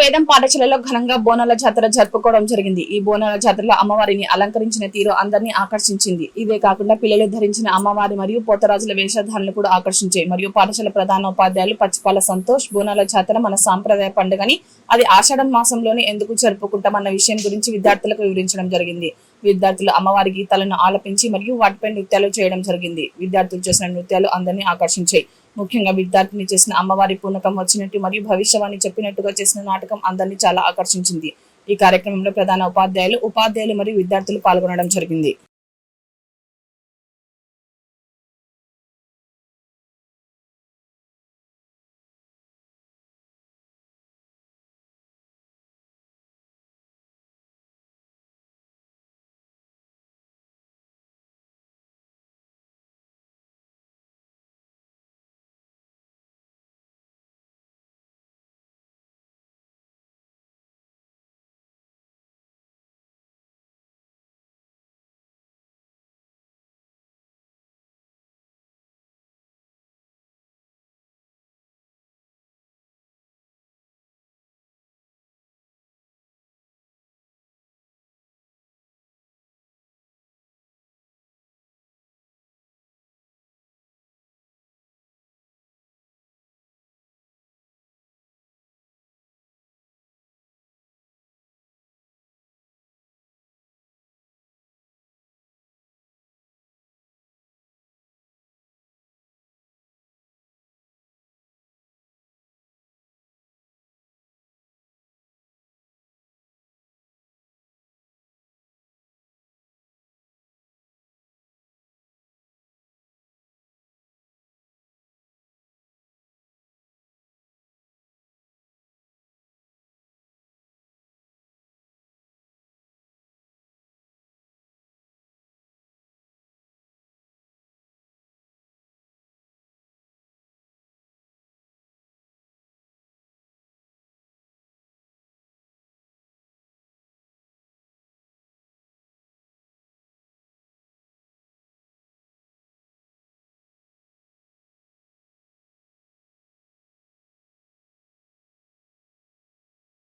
వేదం పాఠశాలలో ఘనంగా బోనాల జాతర జరుపుకోవడం జరిగింది. ఈ బోనాల జాతరలో అమ్మవారిని అలంకరించిన తీరు అందరినీ ఆకర్షించింది. ఇదే కాకుండా పిల్లలు ధరించిన అమ్మవారి మరియు పోతరాజుల వేషధారణలు కూడా ఆకర్షించాయి. మరియు పాఠశాల ప్రధాన ఉపాధ్యాయులు పచ్చిపాల సంతోష్ బోనాల జాతర మన సాంప్రదాయ పండుగని అది ఆషాఢం మాసంలోనే ఎందుకు జరుపుకుంటామన్న విషయం గురించి విద్యార్థులకు వివరించడం జరిగింది. విద్యార్థులు అమ్మవారి గీతాలను ఆలపించి మరియు వాటిపై నృత్యాలు చేయడం జరిగింది. విద్యార్థులు చేసిన నృత్యాలు అందరినీ ఆకర్షించాయి. ముఖ్యంగా విద్యార్థిని చేసిన అమ్మవారి పూనకం వచ్చినట్టు మరియు భవిష్యవాణి చెప్పినట్టుగా చేసిన నాటకం అందరినీ చాలా ఆకర్షించింది. ఈ కార్యక్రమంలో ప్రధాన ఉపాధ్యాయులు ఉపాధ్యాయులు మరియు విద్యార్థులు పాల్గొనడం జరిగింది.